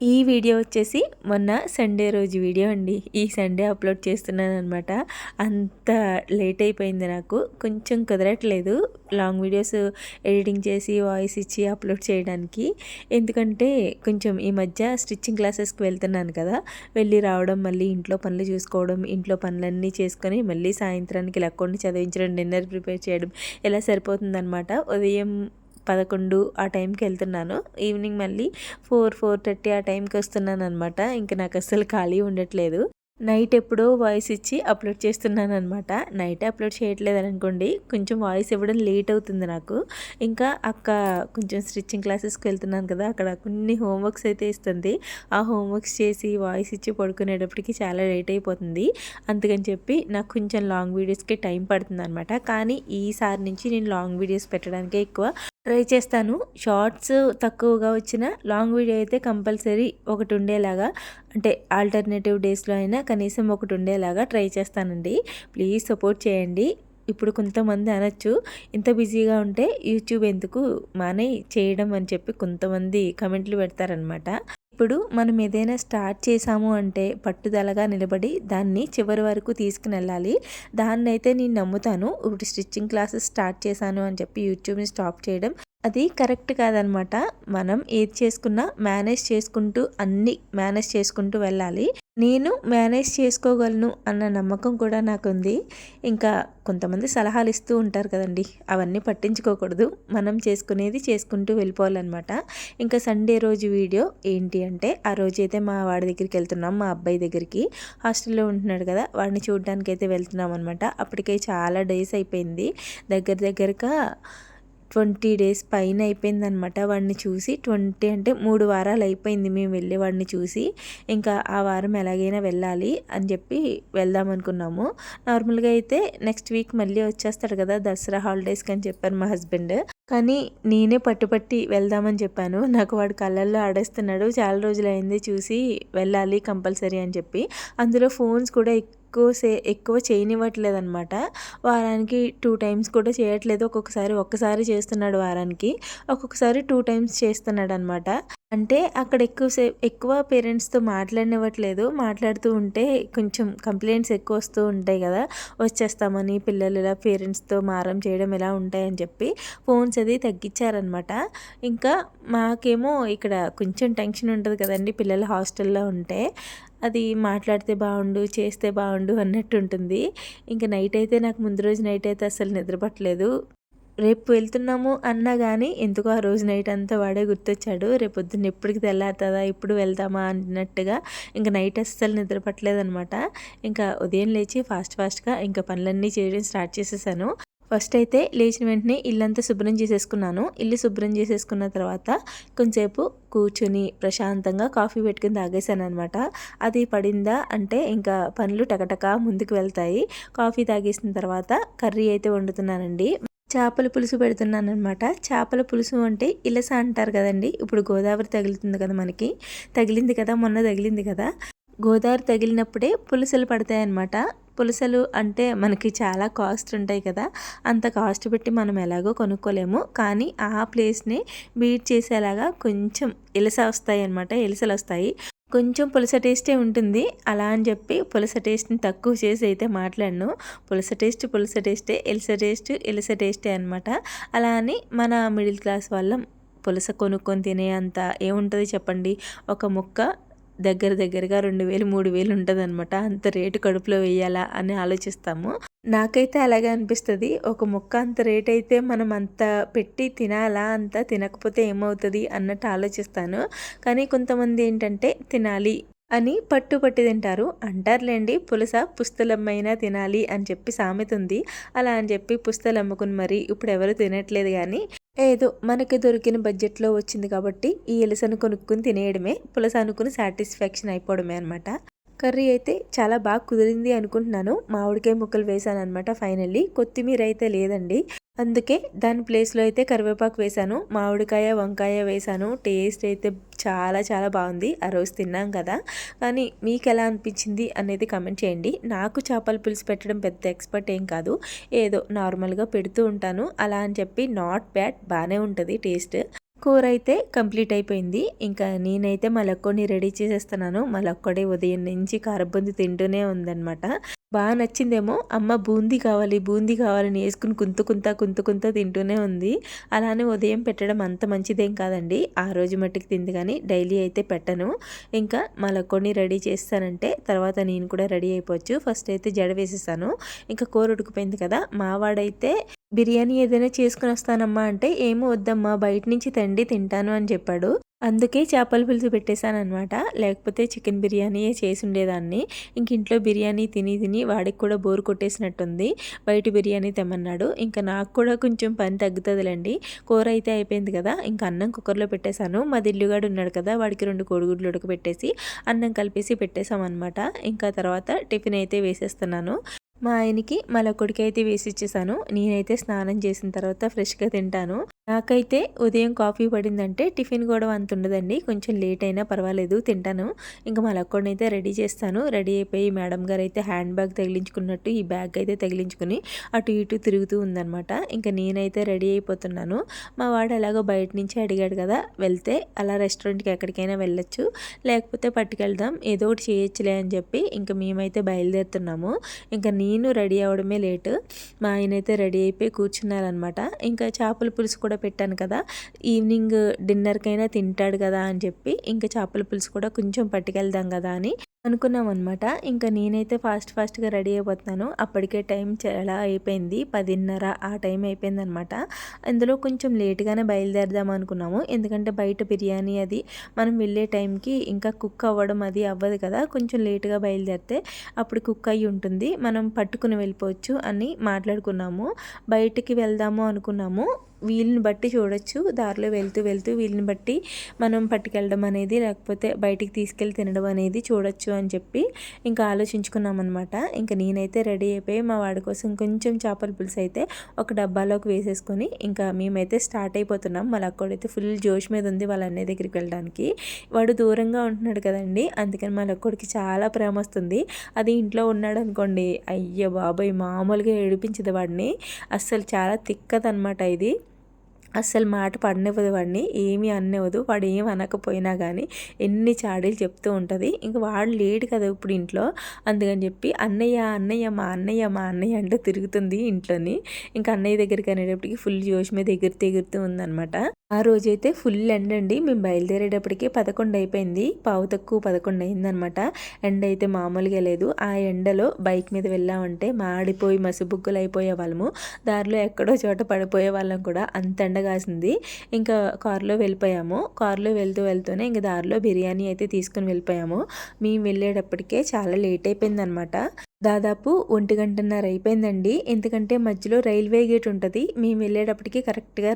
ఈ వీడియో వచ్చేసి మొన్న సండే రోజు వీడియో అండి. ఈ సండే అప్లోడ్ చేస్తున్నాను అనమాట అంత లేట్ అయిపోయింది నాకు. కొంచెం కుదరట్లేదు లాంగ్ వీడియోస్ ఎడిటింగ్ చేసి వాయిస్ ఇచ్చి అప్లోడ్ చేయడానికి. ఎందుకంటే కొంచెం ఈ మధ్య స్టిచ్చింగ్ క్లాసెస్కి వెళ్తున్నాను కదా. వెళ్ళి రావడం మళ్ళీ ఇంట్లో పనులు చూసుకోవడం ఇంట్లో పనులన్నీ చేసుకొని మళ్ళీ సాయంత్రానికి లక్కొని చదివించడం డిన్నర్ ప్రిపేర్ చేయడం ఇలా సరిపోతుందనమాట ఉదయం పదకొండు ఆ టైంకి వెళ్తున్నాను. ఈవినింగ్ మళ్ళీ ఫోర్ ఫోర్ థర్టీ ఆ టైంకి వస్తున్నాను అనమాట ఇంకా నాకు అస్సలు ఖాళీ ఉండట్లేదు. నైట్ ఎప్పుడో వాయిస్ ఇచ్చి అప్లోడ్ చేస్తున్నాను అనమాట నైట్ అప్లోడ్ చేయట్లేదు అనుకోండి కొంచెం వాయిస్ ఇవ్వడం లేట్ అవుతుంది నాకు. ఇంకా అక్క కొంచెం స్టిచ్చింగ్ క్లాసెస్కి వెళ్తున్నాను కదా అక్కడ కొన్ని హోంవర్క్స్ అయితే ఇస్తుంది. ఆ హోంవర్క్స్ చేసి వాయిస్ ఇచ్చి పడుకునేటప్పటికి చాలా లేట్ అయిపోతుంది. అందుకని చెప్పి నాకు కొంచెం లాంగ్ వీడియోస్కి టైం పడుతుంది అనమాట కానీ ఈసారి నుంచి నేను లాంగ్ వీడియోస్ పెట్టడానికే ఎక్కువ ట్రై చేస్తాను. షార్ట్స్ తక్కువగా వచ్చిన లాంగ్ వీడియో అయితే కంపల్సరీ ఒకటి ఉండేలాగా అంటే ఆల్టర్నేటివ్ డేస్లో అయినా కనీసం ఒకటి ఉండేలాగా ట్రై చేస్తానండి. ప్లీజ్ సపోర్ట్ చేయండి. ఇప్పుడు కొంతమంది అనొచ్చు ఇంత బిజీగా ఉంటే యూట్యూబ్ ఎందుకు మానే చేయడం అని చెప్పి కొంతమంది కమెంట్లు పెడతారనమాట. ఇప్పుడు మనం ఏదైనా స్టార్ట్ చేసాము అంటే పట్టుదలగా నిలబడి దాన్ని చివరి వరకు తీసుకుని వెళ్ళాలి దాన్ని అయితే నేను నమ్ముతాను. ఇప్పుడు స్టిచ్చింగ్ క్లాసెస్ స్టార్ట్ చేశాను అని చెప్పి యూట్యూబ్ని స్టాప్ చేయడం అది కరెక్ట్ కాదనమాట. మనం ఏది చేసుకున్నా మేనేజ్ చేసుకుంటూ అన్నీ మేనేజ్ చేసుకుంటూ వెళ్ళాలి. నేను మేనేజ్ చేసుకోగలను అన్న నమ్మకం కూడా నాకుంది. ఇంకా కొంతమంది సలహాలు ఇస్తూ ఉంటారు కదండి. అవన్నీ పట్టించుకోకూడదు. మనం చేసుకునేది చేసుకుంటూ వెళ్ళిపోవాలన్నమాట. ఇంకా సండే రోజు వీడియో ఏంటి అంటే ఆ రోజు అయితే మా వాడి దగ్గరికి వెళ్తున్నాం మా అబ్బాయి దగ్గరికి. హాస్టల్లో ఉంటున్నాడు కదా వాడిని చూడడానికి అయితే వెళ్తున్నాం అనమాట అప్పటికే చాలా డేస్ అయిపోయింది. దగ్గర దగ్గరగా ట్వంటీ డేస్ పైన అయిపోయిందనమాట వాడిని చూసి ట్వంటీ అంటే మూడు వారాలు అయిపోయింది మేము వెళ్ళి వాడిని చూసి. ఇంకా ఆ వారం ఎలాగైనా వెళ్ళాలి అని చెప్పి వెళ్దాం అనుకున్నాము. నార్మల్గా అయితే నెక్స్ట్ వీక్ మళ్ళీ వచ్చేస్తాడు కదా దసరా హాలిడేస్కి అని చెప్పారు మా హస్బెండ్. కానీ నేనే పట్టుపట్టి వెళ్దామని చెప్పాను. నాకు వాడు కళ్ళల్లో ఆడేస్తున్నాడు. చాలా రోజులు అయింది చూసి వెళ్ళాలి కంపల్సరీ అని చెప్పి. అందులో ఫోన్స్ కూడా ఎక్కువ సే ఎక్కువ చేయనివ్వట్లేదు అనమాట వారానికి టూ టైమ్స్ కూడా చేయట్లేదు. ఒక్కొక్కసారి ఒక్కసారి చేస్తున్నాడు వారానికి. ఒక్కొక్కసారి టూ టైమ్స్ చేస్తున్నాడు అనమాట అంటే అక్కడ ఎక్కువసే ఎక్కువ పేరెంట్స్తో మాట్లాడినివ్వట్లేదు. మాట్లాడుతూ ఉంటే కొంచెం కంప్లైంట్స్ ఎక్కువ వస్తూ ఉంటాయి కదా. వచ్చేస్తామని పిల్లలు ఇలా పేరెంట్స్తో మారం చేయడం ఇలా ఉంటాయని చెప్పి ఫోన్స్ అది తగ్గించారనమాట ఇంకా మాకేమో ఇక్కడ కొంచెం టెన్షన్ ఉంటుంది కదండి. పిల్లలు హాస్టల్లో ఉంటే. అది మాట్లాడితే బాగుండు చేస్తే బాగుండు అన్నట్టు ఉంటుంది ఇంకా నైట్ అయితే నాకు ముందు రోజు నైట్ అయితే అసలు నిద్రపట్టలేదు రేపు వెళ్తున్నాము అన్నా కానీ ఎందుకో ఆ రోజు నైట్ అంతా వాడే గుర్తొచ్చాడు. రేపు పొద్దున్న ఎప్పటికి తెల్లారుతుందా ఇప్పుడు వెళ్తామా అన్నట్టుగా ఇంకా నైట్ అస్సలు నిద్రపట్టలేదనమాట ఇంకా ఉదయం లేచి ఫాస్ట్ ఫాస్ట్గా ఇంకా పనులన్నీ చేయడం స్టార్ట్ చేసేసాను. ఫస్ట్ అయితే లేచిన వెంటనే ఇల్లంతా శుభ్రం చేసేసుకున్నాను. ఇల్లు శుభ్రం చేసేసుకున్న తర్వాత కొంచెంసేపు కూర్చుని ప్రశాంతంగా కాఫీ పెట్టుకుని తాగేశాను అనమాట అది పడిందా అంటే ఇంకా పనులు టకటక ముందుకు వెళ్తాయి. కాఫీ తాగేసిన తర్వాత కర్రీ అయితే వండుతున్నానండి. చేపల పులుసు పెడుతున్నాను అనమాట చేపల పులుసు అంటే ఇలస అంటారు కదండి. ఇప్పుడు గోదావరి తగులుతుంది కదా మనకి. తగిలింది కదా మొన్న తగిలింది కదా. గోదావరి తగిలినప్పుడే పులుసలు పడతాయి అన్నమాట పులుసలు అంటే మనకి చాలా కాస్ట్ ఉంటాయి కదా. అంత కాస్ట్ పెట్టి మనం ఎలాగో కొనుక్కోలేము. కానీ ఆ ప్లేస్ని బీట్ చేసేలాగా కొంచెం ఇలస వస్తాయి అనమాట ఇలసలు వస్తాయి. కొంచెం పులస టేస్టే ఉంటుంది. అలా అని చెప్పి పులస టేస్ట్ని తక్కువ చేసి అయితే మాట్లాడను. పులస టేస్ట్ పులస టేస్టే ఎలస టేస్ట్ ఎలస టేస్టే అనమాట అలా అని మన మిడిల్ క్లాస్ వాళ్ళం పులస కొనుక్కొని తినే అంత ఏముంటుంది చెప్పండి? ఒక ముక్క దగ్గర దగ్గరగా రెండు వేలు మూడు వేలు ఉంటుందన్నమాట. అంత రేటు కడుపులో వేయాలా అని ఆలోచిస్తాము. నాకైతే అలాగే అనిపిస్తుంది. ఒక ముక్క అంత రేట్ అయితే మనం అంత పెట్టి తినాలా అంత తినకపోతే ఏమవుతుంది అన్నట్టు ఆలోచిస్తాను. కానీ కొంతమంది ఏంటంటే తినాలి అని పట్టు పట్టి తింటారు. అంటారులేండి పులస పుస్తలమ్మైనా తినాలి అని చెప్పి సామెత ఉంది. అలా అని చెప్పి పుస్తలు అమ్ముకుని మరి ఇప్పుడు ఎవరు తినట్లేదు కానీ ఏదో మనకి దొరికిన బడ్జెట్లో వచ్చింది కాబట్టి ఈ ఎలుసను కొనుక్కుని తినేయడమే పులస అనుకుని సాటిస్ఫాక్షన్ అయిపోవడమే అనమాట కర్రీ అయితే చాలా బాగా కుదిరింది అనుకుంటున్నాను. మామిడికాయ ముక్కలు వేసాను అనమాట ఫైనల్లీ. కొత్తిమీర అయితే లేదండి. అందుకే దాని ప్లేస్లో అయితే కరివేపాకు వేశాను మామిడికాయ వంకాయ వేసాను. టేస్ట్ అయితే చాలా చాలా బాగుంది. ఆ రోజు తిన్నాం కదా. కానీ మీకు ఎలా అనిపించింది అనేది కమెంట్ చేయండి. నాకు చేపల పులుసు పెట్టడం పెద్ద ఎక్స్పర్ట్ ఏం కాదు. ఏదో నార్మల్గా పెడుతూ ఉంటాను. అలా అని చెప్పి నాట్ బ్యాడ్ బాగానే ఉంటుంది టేస్ట్. కూర అయితే కంప్లీట్ అయిపోయింది. ఇంకా నేనైతే మలక్కోని రెడీ చేసేస్తున్నాను. మలక్కోడే ఉదయం నుంచి కారబుంది తింటూనే ఉందనమాట బాగా నచ్చిందేమో. అమ్మ బూందీ కావాలి బూందీ కావాలని వేసుకుని కుంత కుంత కుంత కుంత తింటూనే ఉంది. అలానే ఉదయం పెట్టడం అంత మంచిదేం కాదండి. ఆ రోజు మట్టికి తింది కానీ డైలీ అయితే పెట్టను. ఇంకా మలక్కోని రెడీ చేస్తానంటే తర్వాత నేను కూడా రెడీ అయిపోవచ్చు. ఫస్ట్ అయితే జడ వేసేసాను. ఇంకా కూర ఉడికిపోయింది కదా మావాడైతే బిర్యానీ ఏదైనా చేసుకుని వస్తానమ్మా అంటే ఏమో వద్దమ్మా బయట నుంచి తండి తింటాను అని చెప్పాడు. అందుకే చేపల పులుసు పెట్టేశాను అనమాట లేకపోతే చికెన్ బిర్యానీయే చేసి ఉండేదాన్ని. ఇంక ఇంట్లో బిర్యానీ తిని తిని వాడికి కూడా బోర్ కొట్టేసినట్టుంది. బయట బిర్యానీ తెమ్మన్నాడు. ఇంకా నాకు కూడా కొంచెం పని తగ్గుతుందిలేండి. కూర అయితే అయిపోయింది కదా ఇంకా అన్నం కుక్కర్లో పెట్టేశాను. మా దిల్లుగాడు ఉన్నాడు కదా వాడికి రెండు కోడిగుడ్లు ఉడకబెట్టేసి అన్నం కలిపేసి పెట్టేశామన్నమాట. ఇంకా తర్వాత టిఫిన్ అయితే వేసేస్తున్నాను. మా ఆయనకి మలకొడికి అయితే వేసి ఇచ్చేసాను. నేనైతే స్నానం చేసిన తర్వాత ఫ్రెష్గా తింటాను. నాకైతే ఉదయం కాఫీ పడిందంటే టిఫిన్ కూడా అంత ఉండదండి. కొంచెం లేట్ అయినా పర్వాలేదు తింటాను. ఇంకా మలక్కోడిని అయితే రెడీ చేస్తాను. రెడీ అయిపోయి మేడం గారు అయితే హ్యాండ్ బ్యాగ్ తగిలించుకున్నట్టు ఈ బ్యాగ్ అయితే తగిలించుకుని అటు ఇటు తిరుగుతూ ఉందనమాట ఇంకా నేనైతే రెడీ అయిపోతున్నాను. మా వాడు ఎలాగో బయట నుంచి అడిగాడు కదా వెళ్తే అలా రెస్టారెంట్కి ఎక్కడికైనా వెళ్ళొచ్చు లేకపోతే పట్టుకెళ్దాం ఏదో ఒకటి చేయొచ్చులే అని చెప్పి ఇంకా మేమైతే బయలుదేరుతున్నాము. ఇంకా నేను రెడీ అవ్వడమే లేటు. మా ఆయన అయితే రెడీ అయిపోయి కూర్చున్నారనమాట ఇంకా చేపల పులుసు కూడా కూడా పెట్టాను కదా. ఈవినింగ్ డిన్నర్కైనా తింటాడు కదా అని చెప్పి ఇంకా చేపల పులుసు కూడా కొంచెం పట్టుకెళ్దాం కదా అని అనుకున్నాం అనమాట ఇంకా నేనైతే ఫాస్ట్ ఫాస్ట్గా రెడీ అయిపోతున్నాను. అప్పటికే టైం చాలా అయిపోయింది? పదిన్నర ఆ టైం అయిపోయింది అనమాట అందులో కొంచెం లేట్గానే బయలుదేరదాం అనుకున్నాము. ఎందుకంటే బయట బిర్యానీ అది మనం వెళ్ళే టైంకి ఇంకా కుక్ అవ్వడం అది అవ్వదు కదా. కొంచెం లేట్గా బయలుదేరితే అప్పుడు కుక్ అయ్యి ఉంటుంది. మనం పట్టుకుని వెళ్ళిపోవచ్చు అని మాట్లాడుకున్నాము. బయటికి వెళ్దాము అనుకున్నాము. వీళ్ళని బట్టి చూడొచ్చు. దారిలో వెళ్తూ వెళ్తూ వీళ్ళని బట్టి మనం పట్టుకెళ్ళడం అనేది లేకపోతే బయటికి తీసుకెళ్ళి తినడం అనేది చూడొచ్చు అని చెప్పి ఇంకా ఆలోచించుకున్నాం అనమాట ఇంకా నేనైతే రెడీ అయిపోయి మా వాడి కోసం కొంచెం చేపల పులుసు అయితే ఒక డబ్బాలోకి వేసేసుకొని ఇంకా మేమైతే స్టార్ట్ అయిపోతున్నాం. మళ్ళీ అక్కడైతే ఫుల్ జోష్ మీద ఉంది వాళ్ళ అన్నయ్య దగ్గరికి వెళ్ళడానికి. వాడు దూరంగా ఉంటున్నాడు కదండి అందుకని మళ్ళీ అక్కడికి చాలా ప్రేమ వస్తుంది. అది ఇంట్లో ఉన్నాడు అనుకోండి అయ్యో బాబాయ్ మామూలుగా ఏడిపించదు వాడిని. అస్సలు చాలా తిక్కదనమాట ఇది. అస్సలు మాట పడనివ్వదు వాడిని ఏమీ అనివ్వదు వాడు ఏం అనకపోయినా కానీ ఎన్ని చాడీలు చెప్తూ ఉంటుంది. ఇంక వాడు లేడు కదా ఇప్పుడు ఇంట్లో. అందుకని చెప్పి అన్నయ్య అన్నయ్య మా అన్నయ్య మా అన్నయ్య అంటూ తిరుగుతుంది ఇంట్లోని. ఇంకా అన్నయ్య దగ్గరికి అనేటప్పటికి ఫుల్ జోష్ మీద ఎగురుతూ ఎగురుతూ ఉందనమాట ఆ రోజైతే ఫుల్ ఎండ అండి. మేము బయలుదేరేటప్పటికి పదకొండు అయిపోయింది. పావు తక్కువ పదకొండు అయిందనమాట ఎండ అయితే మామూలుగా లేదు. ఆ ఎండలో బైక్ మీద వెళ్ళామంటే మాడిపోయి మసిబుగ్గులు అయిపోయే వాళ్ళము దారిలో ఎక్కడో చోట పడిపోయే వాళ్ళం కూడా. అంత ఎండ కాసింది ఇంకా కారులో వెళ్ళిపోయాము. కారులో వెళ్తూ వెళ్తూనే ఇంకా దారిలో బిర్యానీ అయితే తీసుకుని వెళ్ళిపోయాము. మేము వెళ్ళేటప్పటికే చాలా లేట్ అయిపోయిందనమాట. దాదాపు ఒంటి గంటన్నర అయిపోయిందండి. ఎందుకంటే మధ్యలో రైల్వే గేట్ ఉంటుంది. మేము వెళ్ళేటప్పటికి కరెక్ట్గా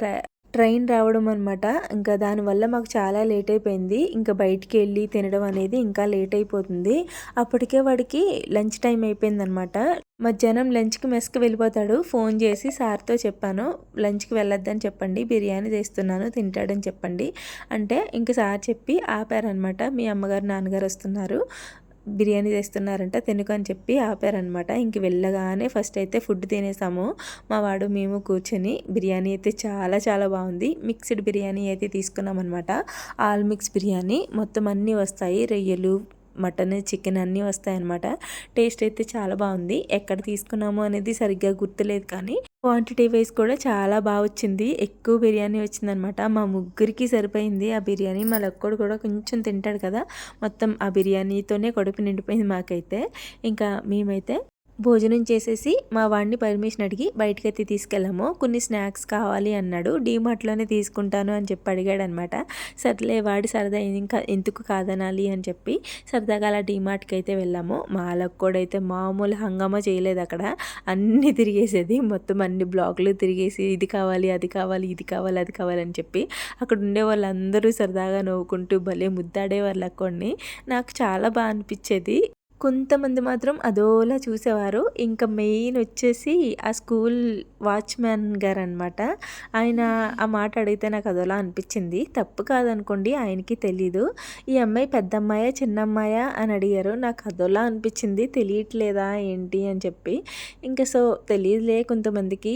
ట్రైన్ రావడం అనమాట ఇంకా దానివల్ల మాకు చాలా లేట్ అయిపోయింది. ఇంకా బయటికి వెళ్ళి తినడం అనేది ఇంకా లేట్ అయిపోతుంది. అప్పటికే వాడికి లంచ్ టైం అయిపోయింది అనమాట మధ్యాహ్నం లంచ్కి మెస్కి వెళ్ళిపోతాడు. ఫోన్ చేసి సార్తో చెప్పాను. లంచ్కి వెళ్ళొద్దని చెప్పండి. బిర్యానీ తెస్తున్నాను. తింటాడని చెప్పండి. అంటే ఇంక సార్ చెప్పి ఆపారనమాట మీ అమ్మగారు నాన్నగారు వస్తున్నారు. బిర్యానీ తెస్తున్నారంట తినుకు అని చెప్పి ఆపారనమాట ఇంక వెళ్ళగానే ఫస్ట్ అయితే ఫుడ్ తినేసాము. మా వాడు మేము కూర్చొని బిర్యానీ అయితే చాలా చాలా బాగుంది. మిక్స్డ్ బిర్యానీ అయితే తీసుకున్నాం అనమాట ఆల్ మిక్స్ బిర్యానీ. మొత్తం అన్నీ వస్తాయి. రొయ్యలు మటన్ చికెన్ అన్నీ వస్తాయన్నమాట. టేస్ట్ అయితే చాలా బాగుంది. ఎక్కడ తీసుకున్నాము అనేది సరిగ్గా గుర్తులేదు కానీ క్వాంటిటీ వైజ్ కూడా చాలా బాగా వచ్చింది. ఎక్కువ బిర్యానీ వచ్చిందనమాట మా ముగ్గురికి సరిపోయింది ఆ బిర్యానీ. మా లక్కడు కూడా కొంచెం తింటాడు కదా మొత్తం ఆ బిర్యానీతోనే కడుపు నిండిపోయింది మాకైతే. ఇంకా మేమైతే భోజనం చేసేసి మా వాడిని పర్మిషన్ అడిగి బయటకైతే తీసుకెళ్ళాము. కొన్ని స్నాక్స్ కావాలి అన్నాడు. డీమార్ట్లోనే తీసుకుంటాను అని చెప్పి అడిగాడు అనమాట సర్లే వాడి సరదా ఇంకా ఎందుకు కాదనాలి అని చెప్పి సరదాగా అలా డీమార్ట్కి అయితే వెళ్ళాము. మా కూడా అయితే మామూలు హంగామా చేయలేదు అక్కడ. అన్నీ తిరిగేసేది. మొత్తం అన్ని బ్లాగులు తిరిగేసి ఇది కావాలి అది కావాలి ఇది కావాలి అది కావాలి అని చెప్పి అక్కడ ఉండే వాళ్ళందరూ సరదాగా నవ్వుకుంటూ భలే ముద్దాడే వాళ్ళు అక్కడిని నాకు చాలా బాగా అనిపించేది. కొంతమంది మాత్రం అదోలా చూసేవారు. ఇంకా మెయిన్ వచ్చేసి ఆ స్కూల్ వాచ్మ్యాన్ గారు అనమాట ఆయన ఆ మాట అడిగితే నాకు అదోలా అనిపించింది. తప్పు కాదనుకోండి ఆయనకి తెలీదు. ఈ అమ్మాయి పెద్ద అమ్మాయా చిన్న అమ్మాయా అని అడిగారు. నాకు అదోలా అనిపించింది. తెలియట్లేదా ఏంటి అని చెప్పి. ఇంకా సో తెలియదులే కొంతమందికి.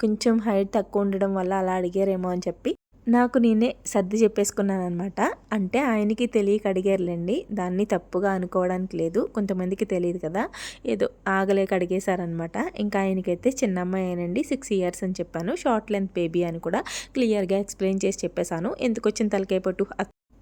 కొంచెం హైట్ తక్కువ ఉండడం వల్ల అలా అడిగారేమో అని చెప్పి. నాకు నేనే సర్ది చెప్పేసుకున్నాను అనమాట అంటే ఆయనకి తెలియక అడిగారులేండి. దాన్ని తప్పుగా అనుకోవడానికి లేదు. కొంతమందికి తెలియదు కదా. ఏదో ఆగలేక అడిగేశారనమాట ఇంకా ఆయనకైతే చిన్న అమ్మాయినండి సిక్స్ ఇయర్స్ అని చెప్పాను. షార్ట్ లెంత్ బేబీ అని కూడా క్లియర్గా ఎక్స్ప్లెయిన్ చేసి చెప్పేశాను. ఎందుకు వచ్చిన తలకాయ పట్టు?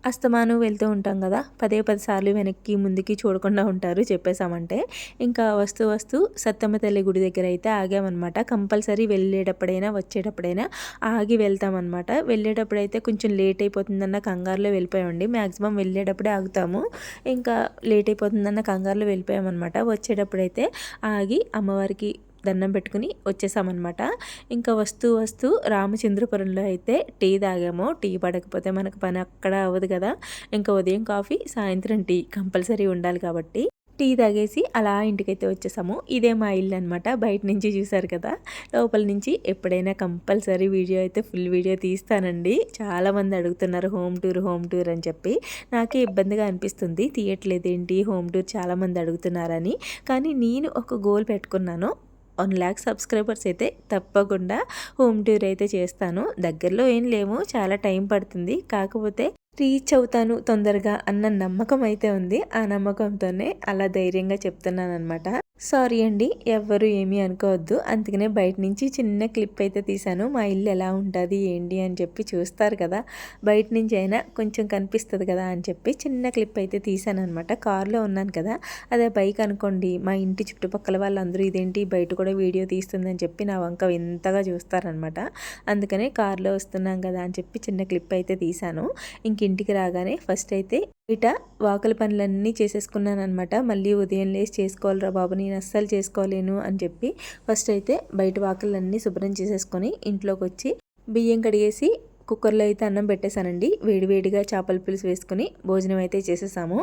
అస్తమాను వెళ్తూ ఉంటాం కదా పదే పది సార్లు వెనక్కి ముందుకి చూడకుండా ఉంటారు చెప్పేశామంటే. ఇంకా వస్తూ వస్తూ సత్తమ్మ తల్లి గుడి దగ్గర అయితే ఆగామన్నమాట. కంపల్సరీ వెళ్ళేటప్పుడైనా వచ్చేటప్పుడైనా ఆగి వెళ్తామన్నమాట. వెళ్ళేటప్పుడైతే కొంచెం లేట్ అయిపోతుందన్న కంగారులో వెళ్ళిపోయామండి. మ్యాక్సిమం వెళ్ళేటప్పుడే ఆగుతాము. ఇంకా లేట్ అయిపోతుందన్న కంగారులో వెళ్ళిపోయామన్నమాట. వచ్చేటప్పుడైతే ఆగి అమ్మవారికి దండం పెట్టుకుని వచ్చేసామన్నమాట. ఇంకా వస్తూ వస్తూ రామచంద్రపురంలో అయితే టీ తాగాము. టీ పడకపోతే మనకు పని అక్కడ అవ్వదు కదా. ఇంకా ఉదయం కాఫీ సాయంత్రం టీ కంపల్సరీ ఉండాలి కాబట్టి టీ తాగేసి అలా ఇంటికైతే వచ్చేసాము. ఇదే మా ఇల్లు అనమాట బయట నుంచి చూసారు కదా. లోపల నుంచి ఎప్పుడైనా కంపల్సరీ వీడియో అయితే ఫుల్ వీడియో తీస్తానండి. చాలామంది అడుగుతున్నారు హోమ్ టూర్ హోమ్ టూర్ అని చెప్పి. నాకే ఇబ్బందిగా అనిపిస్తుంది. తీయట్లేదేంటి? హోమ్ టూర్ చాలామంది అడుగుతున్నారని. కానీ నేను ఒక గోల్ పెట్టుకున్నాను. వన్ ల్యాక్ సబ్స్క్రైబర్స్ అయితే తప్పకుండా హోమ్ టూర్ అయితే చేస్తాను. దగ్గరలో ఏం లేము చాలా టైం పడుతుంది. కాకపోతే రీచ్ అవుతాను తొందరగా అన్న నమ్మకం అయితే ఉంది. ఆ నమ్మకంతోనే అలా ధైర్యంగా చెప్తున్నాను అనమాట సారీ అండి ఎవ్వరు ఏమీ అనుకోవద్దు. అందుకనే బయట నుంచి చిన్న క్లిప్ అయితే తీశాను. మా ఇల్లు ఎలా ఉంటుంది ఏంటి అని చెప్పి చూస్తారు కదా. బయట నుంచి అయినా కొంచెం కనిపిస్తుంది కదా అని చెప్పి చిన్న క్లిప్ అయితే తీశాను అనమాట కారులో ఉన్నాను కదా. అదే బైక్ అనుకోండి మా ఇంటి చుట్టుపక్కల వాళ్ళందరూ ఇదేంటి బయట కూడా వీడియో తీస్తుందని చెప్పి నా వంక ఎంతగా చూస్తారనమాట అందుకనే కారులో వస్తున్నాం కదా అని చెప్పి చిన్న క్లిప్ అయితే తీశాను. ఇంక ఇంటికి రాగానే ఫస్ట్ అయితే బయట వాకల పనులన్నీ చేసేసుకున్నాను అనమాట మళ్ళీ ఉదయం లేసి చేసుకోవాలిరా బాబు నేను అస్సలు చేసుకోలేను అని చెప్పి ఫస్ట్ అయితే బయట వాకలన్నీ శుభ్రం చేసేసుకొని ఇంట్లోకి వచ్చి బియ్యం కడిగేసి కుక్కర్లో అయితే అన్నం పెట్టేశానండి. వేడివేడిగా చేపల పులుసు వేసుకొని భోజనం అయితే చేసేసాము.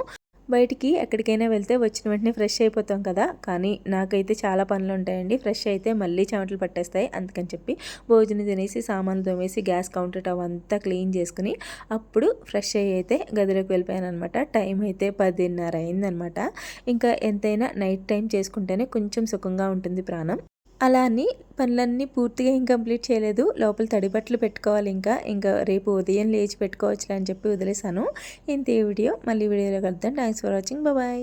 బయటికి ఎక్కడికైనా వెళ్తే వచ్చిన వెంటనే ఫ్రెష్ అయిపోతాం కదా. కానీ నాకైతే చాలా పనులు ఉంటాయండి ఫ్రెష్ అయితే మళ్ళీ చెమటలు పట్టేస్తాయి. అందుకని చెప్పి భోజనం తినేసి సామాన్లు తోమేసి గ్యాస్ కౌంటర్ టవ్ అంతా క్లీన్ చేసుకుని అప్పుడు ఫ్రెష్ అయ్యి అయితే గదిలోకి వెళ్ళిపోయాను అనమాట టైం అయితే పదిన్నర అయిందనమాట. ఇంకా ఎంతైనా నైట్ టైం చేసుకుంటేనే కొంచెం సుఖంగా ఉంటుంది ప్రాణం. అలా అని పనులన్నీ పూర్తిగా ఇంకంప్లీట్ చేయలేదు. లోపల తడిబట్టలు పెట్టుకోవాలి ఇంకా. ఇంకా రేపు ఉదయం లేచి పెట్టుకోవచ్చు అని చెప్పి వదిలేశాను. ఇంతే వీడియో. మళ్ళీ వీడియోలో కలుద్దాం. Thanks for watching. బాయ్.